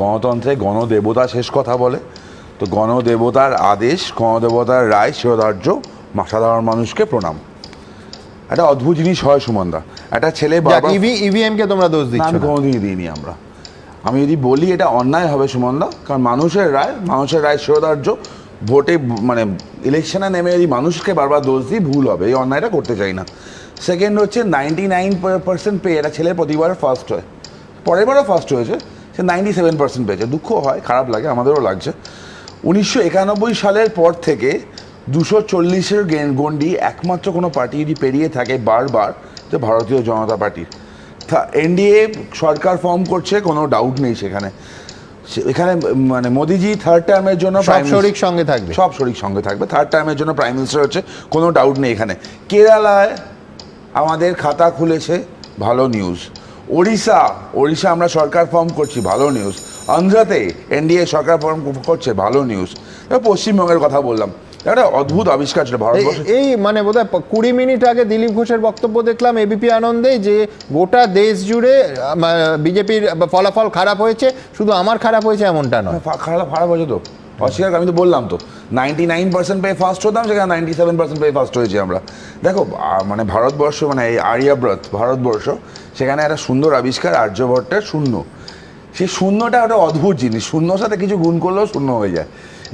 গণতন্ত্রে গণদেবতা শেষ কথা বলে। তো গণদেবতার আদেশ গণদেবতার রায় শিরোধার্য মা- সাধারণ মানুষকে প্রণাম। একটা অদ্ভুত জিনিস হয় সুমনদা। একটা ছেলে বারবার ইভি ইভিএম তোমরা দোষ দিচ্ছ আমি কোনোদিনই দিইনি আমরা। আমি যদি বলি এটা অন্যায় হবে সুমনদা কারণ মানুষের রায় মানুষের রায় শিরোধার্য ভোটে মানে ইলেকশনে নেমে যদি মানুষকে বারবার দোষ দিই ভুল হবে। এই অন্যায়টা করতে চাই না। সেকেন্ড হচ্ছে নাইনটি নাইন পার্সেন্ট পেয়ে এটা ছেলে প্রতিবার ফার্স্ট হয়। পরের বারও ফার্স্ট হয়েছে। সে নাইনটি সেভেন পার্সেন্ট পেয়েছে। দুঃখ হয় খারাপ লাগে আমাদেরও লাগছে। উনিশশো একানব্বই সালের পর থেকে দুশো চল্লিশের গন্ডি একমাত্র কোনো পার্টি যদি পেরিয়ে থাকে বারবার যে ভারতীয় জনতা পার্টি এনডিএ সরকার ফর্ম করছে কোনো ডাউট নেই সেখানে। এখানে মানে মোদিজি থার্ড টার্মের জন্য সব শরিক সঙ্গে থাকবে। সব শরিক সঙ্গে থাকবে। থার্ড টার্মের জন্য প্রাইম মিনিস্টার হচ্ছে কোনো ডাউট নেই এখানে। কেরালায় আমাদের খাতা খুলেছে ভালো নিউজ ওড়িশা ওড়িশা আমরা সরকার ফর্ম করছি ভালো নিউজ অন্ধ্রাতে এনডিএ সরকার ফর্ম করছে ভালো নিউজ পশ্চিমবঙ্গের কথা বললাম। একটা অদ্ভুত আবিষ্কার ছিল ভারতবর্ষে। এই মানে বোধহয় কুড়ি মিনিট আগে দিলীপ ঘোষের বক্তব্য দেখলাম এবিপি আনন্দে যে গোটা দেশ জুড়ে বিজেপির ফলাফল খারাপ হয়েছে। শুধু আমার খারাপ হয়েছে এমনটা নয়। খারাপ খারাপ হয়েছে তো। অস্বীকার আমি তো বললাম তো। নাইনটি নাইন পার্সেন্ট পেয়ে ফার্স্ট হতাম সেখানে নাইনটি সেভেন পার্সেন্ট পেয়ে ফার্স্ট হয়েছি আমরা। দেখো মানে ভারতবর্ষ মানে এই আর্যাব্রত ভারতবর্ষ সেখানে একটা সুন্দর আবিষ্কার আর্যভট্টের শূন্য। সেই শূন্যটা একটা অদ্ভুত জিনিস। শূন্য সাথে কিছু গুণ করলেও শূন্য হয়ে যায়।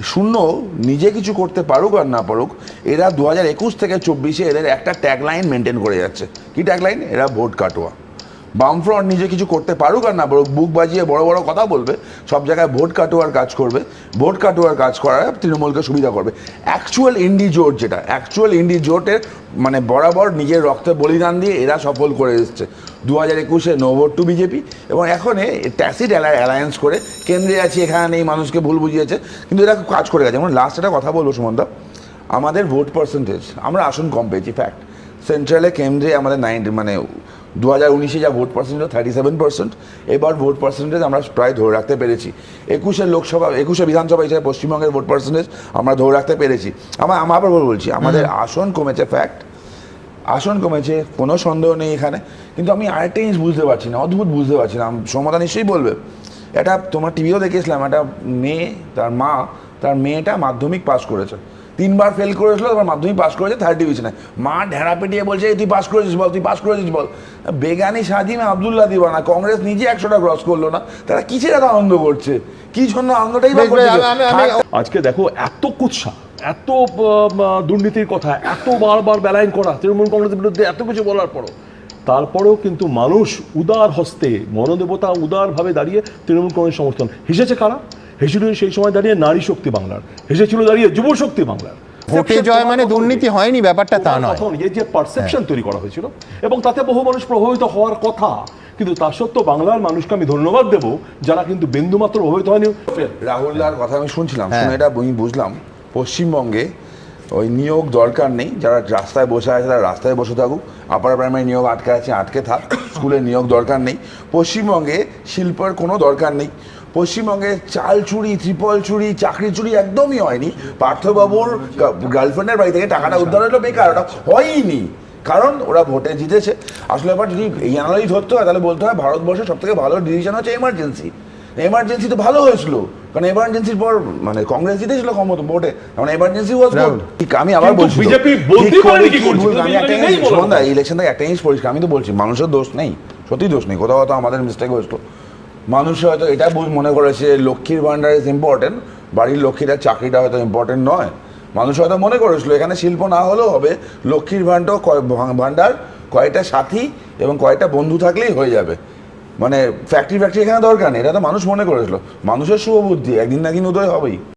শূন্য নিজে কিছু করতে পারুক আর না পারুক, এরা দু হাজার একুশ থেকে চব্বিশে এদের একটা ট্যাগলাইন মেনটেন করে যাচ্ছে। কি ট্যাগলাইন এরা ভোট কাটোয়া। বামফ্রন্ট নিজে কিছু করতে পারুক আর না বুক বাজিয়ে বড় বড় কথা বলবে, সব জায়গায় ভোট কাটোয়ার কাজ করবে, ভোট কাটোয়ার কাজ করা তৃণমূলকে সুবিধা করবে। অ্যাকচুয়াল ইন্ডি জোট যেটা অ্যাকচুয়াল ইন্ডি জোটের মানে বরাবর নিজের রক্তে বলিদান দিয়ে এরা সফল করে এসছে। দু হাজার একুশে নো ভোট টু বিজেপি এবং এখন ট্যাসিড অ্যালায়েন্স করে কেন্দ্রে আছে, এখানে এই মানুষকে ভুল বুঝিয়েছে, কিন্তু এরা কাজ করে গেছে। যেমন লাস্ট একটা কথা বলব সুমন্ত আমাদের ভোট পার্সেন্টেজ আমরা আসন কম পেয়েছি ফ্যাক্ট সেন্ট্রালে কেন্দ্রে আমাদের নাইনটি মানে দু হাজার উনিশে যা vote percentage thirty seven percent এবার ভোট পার্সেন্টেজ আমরা প্রায় ধরে রাখতে পেরেছি। একুশে লোকসভা একুশে বিধানসভা হিসেবে পশ্চিমবঙ্গের ভোট পার্সেন্টেজ আমরা ধরে রাখতে পেরেছি। আমার আমার আবার বলছি আমাদের আসন কমেছে ফ্যাক্ট আসন কমেছে কোনো সন্দেহ নেই এখানে। কিন্তু আমি আরেকটা জিনিস বুঝতে পারছি না অদ্ভুত বুঝতে পারছি না সমতা নিশ্চয়ই বলবে। এটা তোমার টিভিও দেখেছিলাম একটা মেয়ে তার মা তার মেয়েটা মাধ্যমিক পাস করেছে। তিনবার ফেল করেছিল তারপর মাধ্যমিক পাস করেছে থার্ড ডিভিশনে মা ঢেড়া পেটিয়ে বলছে তুই পাস করেছিস বল তুই পাস করেছিস বল। বেগানি স্বাধীন আবদুল্লাহ দিবানা কংগ্রেস নিজে একশোটা ক্রস করল না। তারা কিসের এত আনন্দ করছে? কি জন্য আনন্দটাই আজকে দেখো এত কুৎসা এত দুর্নীতির কথা এত বারবার বেলাইন করা তৃণমূল কংগ্রেসের বিরুদ্ধে এত কিছু বলার পরও। তারপরেও কিন্তু মানুষ উদার হস্তে মনোদেবতা উদারভাবে দাঁড়িয়ে তৃণমূল কংগ্রেস সমর্থন। হিসেছে কারা? হেসেছিল সেই সময় দাঁড়িয়ে নারী শক্তি বাংলার হেসেছিল দাঁড়িয়ে যুব শক্তি বাংলার। ভোটে জয় মানে দুর্নীতি হয়নি ব্যাপারটা তা নয়। তখন এই যে পারসেপশন তৈরি করা হয়েছিল এবং তাতে বহু মানুষ প্রভাবিত হওয়ার কথা কিন্তু তা সত্ত্বেও বাংলার মানুষকে আমি ধন্যবাদ দেব যারা কিন্তু বিন্দুমাত্র প্রভাবিত হয়নি। রাহুলদার কথা আমি শুনছিলাম হ্যাঁ। শুনে এটা আমি বুঝলাম পশ্চিমবঙ্গে ওই নিয়োগ দরকার নেই যারা রাস্তায় বসে আছে তারা রাস্তায় বসে থাকুক আপার প্রাইমারি নিয়োগ আটকে আছে আটকে থাক স্কুলে নিয়োগ দরকার নেই পশ্চিমবঙ্গে শিল্পের কোনো দরকার নেই পশ্চিমবঙ্গে চাল চুরি ত্রিপল চুরি চাকরি চুরি একদমই হয়নি। পার্থবাবুর গার্লফ্রেন্ডের বাড়ি থেকে টাকাটা উদ্ধার হলো বেকার। ওটা হয়নি কারণ ওরা ভোটে জিতেছে। আসলে এবার যদি এই অ্যানালাইজ ধরতে হয় তাহলে বলতে হয় ভারতবর্ষের সব থেকে ভালো ডিসিশন হচ্ছে এমার্জেন্সি এমার্জেন্সি তো ভালো হয়েছিল। কারণ এমার্জেন্সির পর মানে কংগ্রেস জিতেছিল ক্ষমতা ভোটে। কারণ এমার্জেন্সি ওয়াজ গুড ঠিক আমি আবার বলছি তো, BJP বলতেই ঠিক পারেনি করে কি করছে, আমি একটা জিনিস। ইলেকশন থেকে একটা জিনিস পরিষ্কার। আমি তো বলছি মানুষের দোষ নেই। সত্যি দোষ নেই। কোথাও কোথাও আমাদের মিস্টেক হয়েছিল। মানুষ হয়তো এটা মনে করেছে লক্ষ্মীর ভান্ডার ইজ ইম্পর্টেন্ট বাড়ির লক্ষ্মীর চাকরিটা হয়তো ইম্পর্টেন্ট নয়। মানুষ হয়তো মনে করেছিল, এখানে শিল্প না হলেও হবে, লক্ষ্মীর ভান্ডার ভান্ডার কয়েকটা সাথী এবং কয়েকটা বন্ধু থাকলেই হয়ে যাবে। মানে ফ্যাক্টরি ফ্যাক্টরি এখানে দরকার নেই, এটা তো মানুষ মনে করেছিল। মানুষের শুভবুদ্ধি একদিন না একদিন উদয় হবেই।